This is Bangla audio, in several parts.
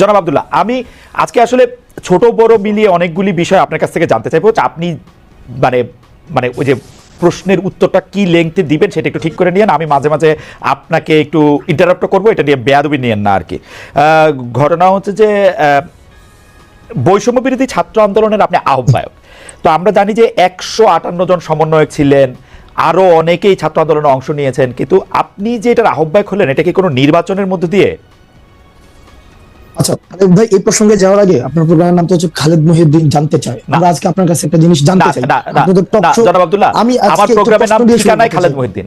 জনাব আবদুল্লাহ, আমি আজকে আসলে ছোট বড় মিলিয়ে অনেকগুলি বিষয় আপনার কাছ থেকে জানতে চাইব। আপনি মানে মানে ওই যে প্রশ্নের উত্তরটা কি লেংথে দিবেন সেটা একটু ঠিক করে নিয়েন। আমি মাঝে মাঝে আপনাকে একটু ইন্টারাপ্ট করব, এটা নিয়ে বেয়াদবি নিয়েন না আর কি ঘটনা হচ্ছে যে বৈষম্য বিরোধী ছাত্র আন্দোলনের আপনি আহ্বায়ক। তো আমরা জানি যে একশো আটান্ন জন সমন্বয়ক ছিলেন, আরও অনেকেই ছাত্র আন্দোলনে অংশ নিয়েছেন, কিন্তু আপনি যে এটার আহ্বায়ক হলেন, এটা কি কোনো নির্বাচনের মধ্যে দিয়ে? আচ্ছা খালেদ ভাই এই প্রসঙ্গে যাওয়ার আগে আপনার প্রোগ্রামের নাম তো হচ্ছে খালেদ মহিউদ্দিন জানতে চাই। আমরা আজকে আপনার কাছে একটা জিনিস জানতে চাই জনাব আব্দুল্লাহ, আমি আমার প্রোগ্রামের নাম ঠিকানায় খালেদ। মহিউদ্দিন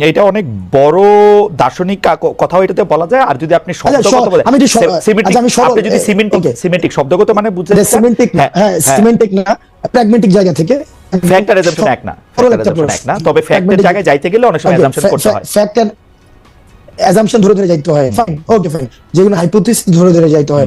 এটা অনেক বড় দার্শনিক কা- কথাও এটাতে বলা যায়। আর যদি আপনি শব্দগত বলেন আমি আচ্ছা, আপনি যদি সিমেন্টিক সিমেন্টিক শব্দগত মানে বুঝতে সিমেন্টিক না। হ্যাঁ সিমেন্টিক না প্র্যাগমেটিক জায়গা থেকে। এক না। এক তবে ফ্যাক্টের জায়গায় যাইতে গেলে অনেক সময় fa- করতে হয়। ধরে ধরে যাইতে হয়। ফাইন ওকে ফাইন যেগুলো হাইপোথিসিস ধরে ধরে যাইতে হয়।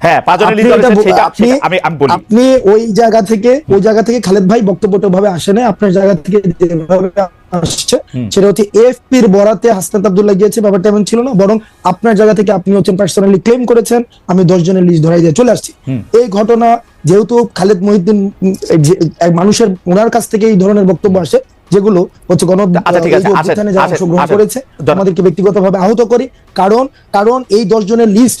হ্যাঁ আপনি ওই জায়গা থেকে ওই জায়গা থেকে খালেদ ভাই বক্তব্যটা ভাবে আসে না আপনার জায়গা থেকে যেভাবে আসছে সেটা হচ্ছে এফপির বরাতে হাসনাত আব্দুল্লাহ গিয়েছে ব্যাপারটা এমন ছিল না বরং আপনার জায়গা থেকে আপনি হচ্ছেন পার্সোনালি ক্লেম করেছেন আমি দশ জনের লিস্ট ধরাই দিয়ে চলে আসছি। এই ঘটনা যেহেতু খালেদ মহিউদ্দিন মানুষের ওনার কাছ থেকে এই ধরনের বক্তব্য আসে যেগুলো হচ্ছে গণ আচ্ছা, যারা আসেন, অংশগ্রহণ করেছে। আমাদেরকে ব্যক্তিগতভাবে আহত করি। কারণ কারণ এই দশ জনের লিস্ট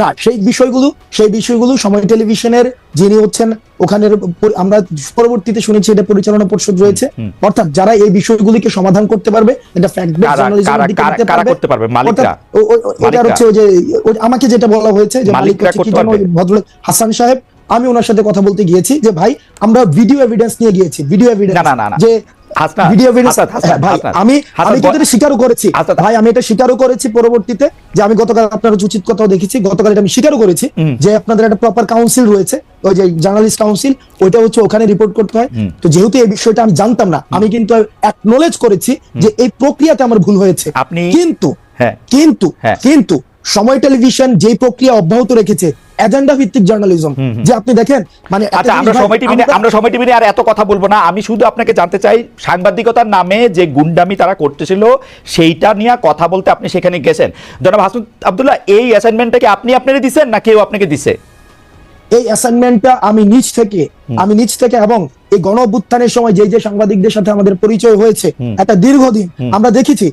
না সেই বিষয়গুলো সেই বিষয়গুলো সময় টেলিভিশনের যিনি হচ্ছেন ওখানের আমরা পরবর্তীতে শুনেছি এটা পরিচালনা পর্ষদ রয়েছে অর্থাৎ যারা এই বিষয়গুলিকে সমাধান করতে পারবে এটা ফ্যাক্ট বেস পারবে করতে পারবে? মালিকরা? এটা হচ্ছে যে আমাকে যেটা বলা হয়েছে যে মালিক? ভদ্রলোক হাসান সাহেব আমি ওনার সাথে কথা বলতে গিয়েছি যে ভাই আমরা ভিডিও এভিডেন্স নিয়ে গিয়েছি ভিডিও এভিডেন্স। যে ভিডিও হ্যাঁ, ভাই আমি আমি কিন্তু স্বীকারও করেছি। ভাই আমি এটা স্বীকারও করেছি পরবর্তীতে যে আমি গতকাল আপনার উচিত কথাও দেখেছি গতকাল এটা আমি স্বীকারও করেছি যে আপনাদের একটা প্রপার কাউন্সিল রয়েছে ওই যে জার্নালিস্ট কাউন্সিল ওইটা হচ্ছে ওখানে রিপোর্ট করতে হয়। তো যেহেতু এই বিষয়টা আমি জানতাম না আমি কিন্তু অ্যাকনোলেজ করেছি যে এই প্রক্রিয়াতে আমার ভুল হয়েছে। আপনি- কিন্তু হ্যাঁ। কিন্তু হ্যাঁ। কিন্তু সময় টেলিভিশন যে প্রক্রিয়া অব্যাহত রেখেছে এজেন্ডা ভিত্তিক জার্নালিজম যে আপনি দেখেন মানে আচ্ছা আমরা সময় আমরা- সময় আর এত কথা বলব না। আমি শুধু আপনাকে জানতে চাই সাংবাদিকতার নামে যে গুন্ডামি তারা করতেছিল সেইটা নিয়ে কথা বলতে আপনি সেখানে গেছেন। জনাব হাসন আব্দুল্লাহ এই অ্যাসাইনমেন্টটা কি আপনি আপনারে দিছেন না কেউ আপনাকে দিছে? এই অ্যাসাইনমেন্টটা আমি নিজ থেকে আমি নিজ থেকে এবং এই গণ সময় যে যে সাংবাদিকদের সাথে আমাদের পরিচয় হয়েছে একটা দীর্ঘদিন আমরা দেখেছি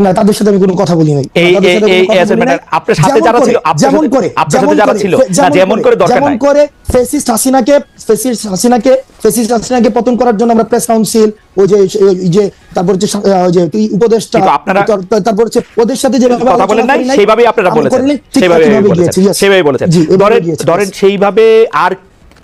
না তাদের সাথে আমি কোনো কথা বলি নাই। আপনার সাথে যারা ছিল, যেমন করে আপনার সাথে যারা ছিল, যেমন করে দরকার নাই। করে ফেসিস্ট হাসিনাকে ফেসিস্ট হাসিনাকে ফেসিস্ট হাসিনাকে পতন করার জন্য আমরা প্রেস কাউন্সিল ওই যে যে তারপর যে তুই উপদেষ্টা আপনারা- তার- তার- তারপর হচ্ছে ওদের সাথে যে কথা বলেন নাই সেইভাবেই আপনারা বলেছেন সেইভাবে বলেছেন সেইভাবে বলেছেন। ধরেন ধরেন সেইভাবে আর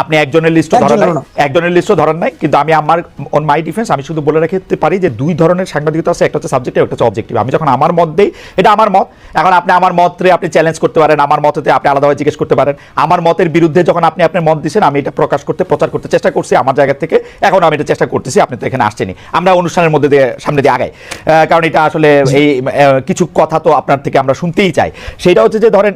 আপনি একজনের লিস্টও ধরেন নাই। একজনের লিস্টও ধরেন নাই কিন্তু আমি আমার অন মাই ডিফেন্স আমি শুধু বলে রাখতে পারি যে দুই ধরনের সাংবাদিকতা আছে একটা হচ্ছে সাবজেক্টিভ একটা হচ্ছে অবজেক্টিভ আমি যখন আমার মত দেই এটা আমার মত। এখন আপনি আমার মতে আপনি চ্যালেঞ্জ করতে পারেন আমার মতেতে আপনি আলাদাভাবে জিজ্ঞেস করতে পারেন। আমার মতের বিরুদ্ধে যখন আপনি আপনার মত দিচ্ছেন আমি এটা প্রকাশ করতে প্রচার করতে চেষ্টা করছি আমার জায়গা থেকে। এখন আমি এটা চেষ্টা করতেছি আপনি তো এখানে আসছেনি আমরা অনুষ্ঠানের মধ্যে দিয়ে সামনে দিয়ে আগাই। কারণ এটা আসলে এই কিছু কথা তো আপনার থেকে আমরা শুনতেই চাই। সেটা হচ্ছে যে ধরেন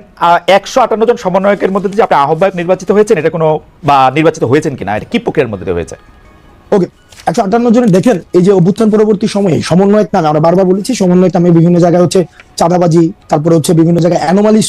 একশো আটান্ন জন সমন্বয়কের মধ্যে দিয়ে আপনি আহ্বায়ক নির্বাচিত হয়েছেন এটা কোনো বা নির্বাচিত হয়েছেন কিনা, এটা কি প্রক্রিয়ার মধ্যে হয়েছে? ওকে, একশো আটান্ন জনের দেখেন, এই যে অভ্যুত্থান পরবর্তী সময়ে সমন্বয়ক নামে আমরা বারবার বলেছি, সমন্বয়ক নামে বিভিন্ন জায়গায় হচ্ছে চাঁদাবাজি, তারপরে হচ্ছে বিভিন্ন জায়গায় অ্যানোমালিস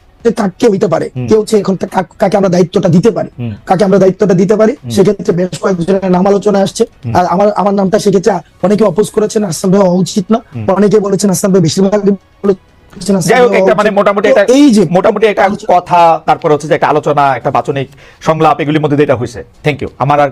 কাকে হইতে পারে। হচ্ছে এখন কাকে আমরা দায়িত্বটা দিতে পারি। কাকে আমরা দায়িত্বটা দিতে পারি সেক্ষেত্রে বেশ কয়েকজনের নাম আলোচনা আসছে। আর আমার আমার নামটা সেক্ষেত্রে অনেকে অপোজ করেছেন আসাম ভাই হওয়া উচিত না। অনেকে বলেছেন আসাম ভাই বেশিরভাগ যাই হোক একটা মানে মোটামুটি একটা এই যে মোটামুটি একটা কথা তারপর হচ্ছে যে একটা আলোচনা একটা বাচনিক সংলাপ এগুলির মধ্যে দিয়ে এটা হয়েছে থ্যাংক ইউ আমার আর